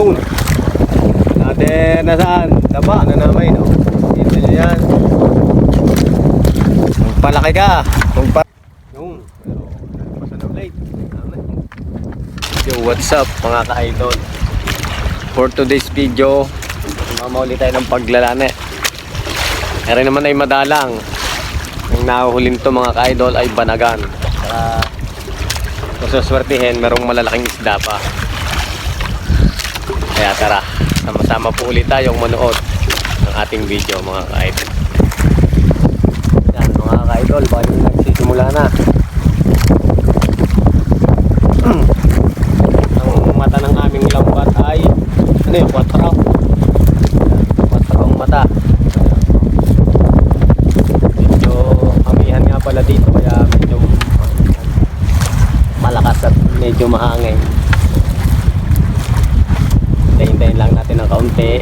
Yun. Natin nasaan? Daba na namin. No? Dito nyo yan. Kung palaki ka. Kung pa... Yun. Yo, what's up mga ka-idol? For today's video, mamahuli tayo ng paglalane. Kaya naman ay madalang. Ang nahuhulin to mga ka-idol ay banagan. Para kung suswertihin, merong malalaking isda pa. Kaya tara, sama-sama po ulit tayong manood ng ating video mga ka-idol. Yan mga ka-idol, bali nagsisimula na. ang mata ng aming lambat ay ano yun, 4 4 ang mata medyo amihan nga pala dito kaya medyo malakas at medyo mahangin hintayin lang natin ng kaunti.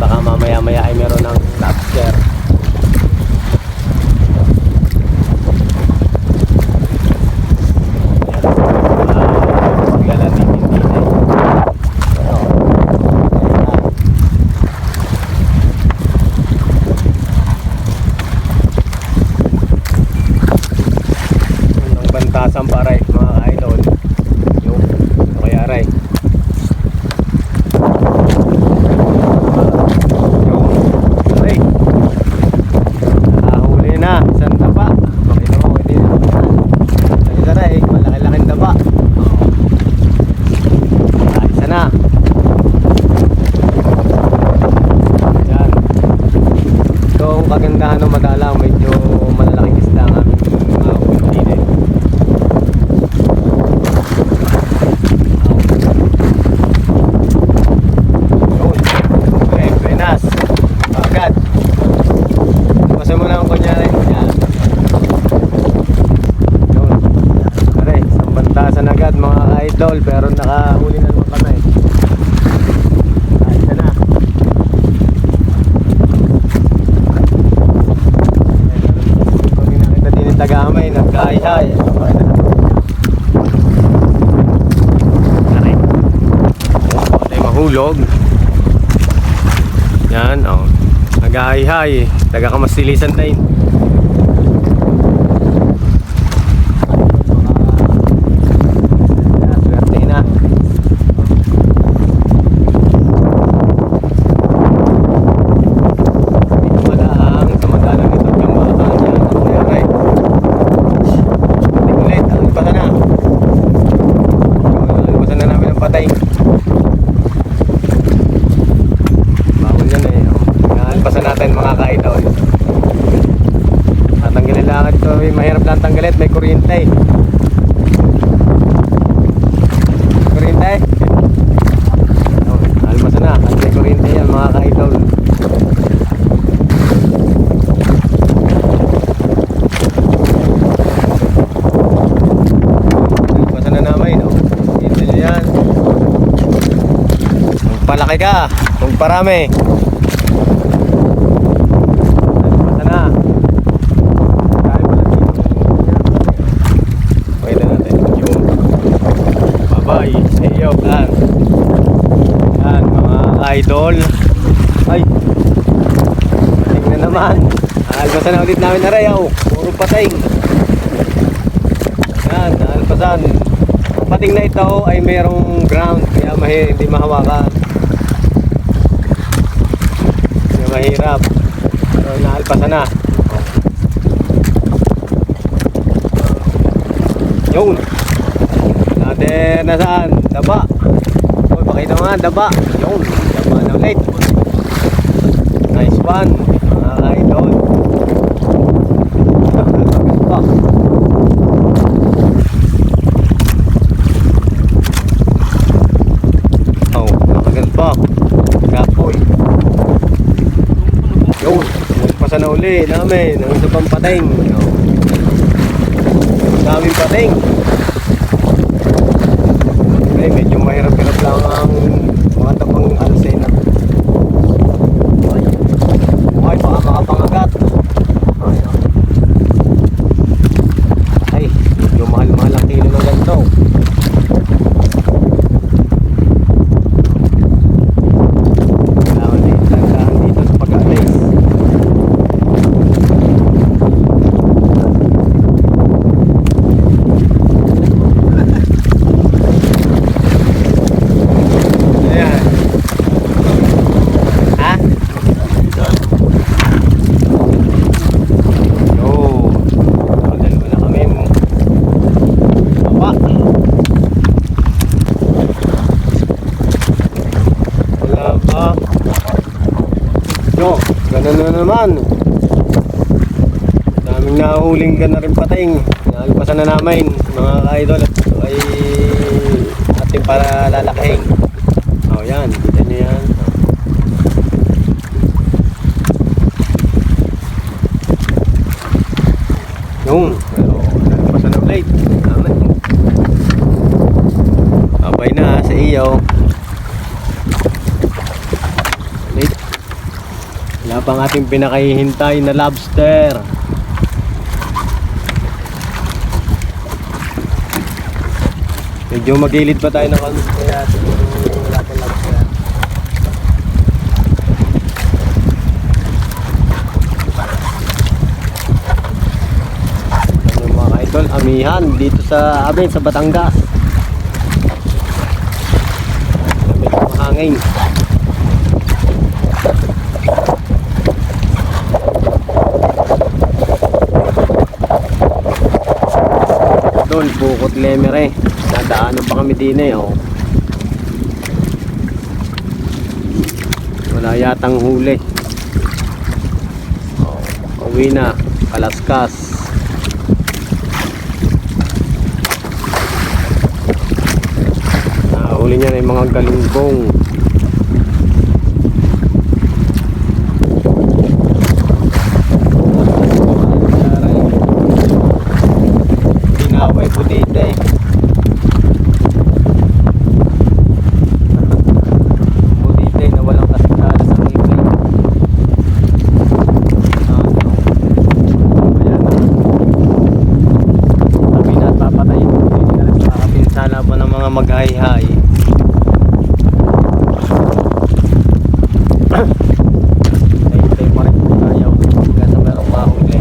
Baka mamaya maya ay meron ng lobster ng bantasang paray mga idol yung okay aray yung aray nakahuli na isang taba makita mo hindi na ang isa na eh malaki-laking taba Ah, isa na yan so ang kagandahan ng madalang medyo malalaking isda ang aming mga ulit eh Yun. Okay, Buenas. Agad. Basta mo lang kunyari. Yan. Yun. Pare, isang bantasan agad mga idol pero nakahuli na naman kami. Ayos na. Kung nakita din yung Aray. Huwag tayo mahulog. Yan, oh. Nag-ahay-hay. Taga kamasilisan tayo. Swerte na. Ito pala ang kamag-anak nito yung mga kanya. Aray. Balik ulit. Ang pata na. Alimutan na namin ang patay. Bawal yan eh. Naalpasan natin mga ka-idol. Tatanggalin lang ito. eh, Mahirap lang tanggalin. May kuryente. Kuryente. Oh, Almasan na. At may kuryente yan mga ka-idol. Almasan na namin. Oh. Dito nyo yan. Kung palaki ka. Kung parami. Almasan na. Kaya mo lang dito. Pwede natin yung kan. Yan mga idol. Ay. Tingnan naman. Alpasan na ulit namin na rayaw. Puro pating. Yan, alpasan. Pating na ito ay mayroong ground kaya mahi, hindi mahawakan. Kaya mahirap. So, naalpasan na. Yun. Natin nasaan? Daba. Uy, pakita nga, daba. Yun. Daba na ulit. Nice one. Mga idol. Pa. Oh, nakagal pa. Kapoy. Yun. Nagpasa na uli namin. Ang isa pang pating. Daming pating. Okay, medyo mahirap-hirap lang ang naman. Daming nahuling ka na rin pataing. Nagpasan na namin mga ka-idol. Ito ay ating para lalaking. O oh, yan, kita nyo yan. Yung, nagpasan na ulit. Tama. Abay na sa iyo. Pang ating pinakahihintay na lobster. Medyo magilid pa tayo ng kalmus kaya wala pang lobster. Ano mga idol, amihan dito sa amin sa Batangas. Medyo mahangin. Bukot Lemere. Nadaanan pa kami din eh, oh. Wala yatang huli. Oh, uwi na. Kalaskas. Nahuli niya na yung mga galunggong. Tinaway ko dito eh. Budite na walang kasalanan sa ngipin. Ano? Ayan na. Sabi na at papatayin ko dito na rin makakapinsala pa ng mga maghahay-hay. Hintay pa rin po tayo. Hanggang sa merong mahuli.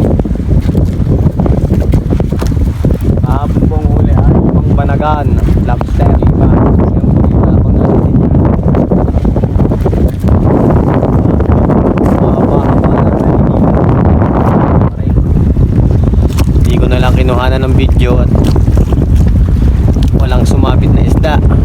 Kahapon pong huli ay pang banagan, lobster, iba. Yung iba pang nalitin yan. Mahaba-haba lang na iniwan. Hindi ko na lang kinuhanan ng video at walang sumabit na isda.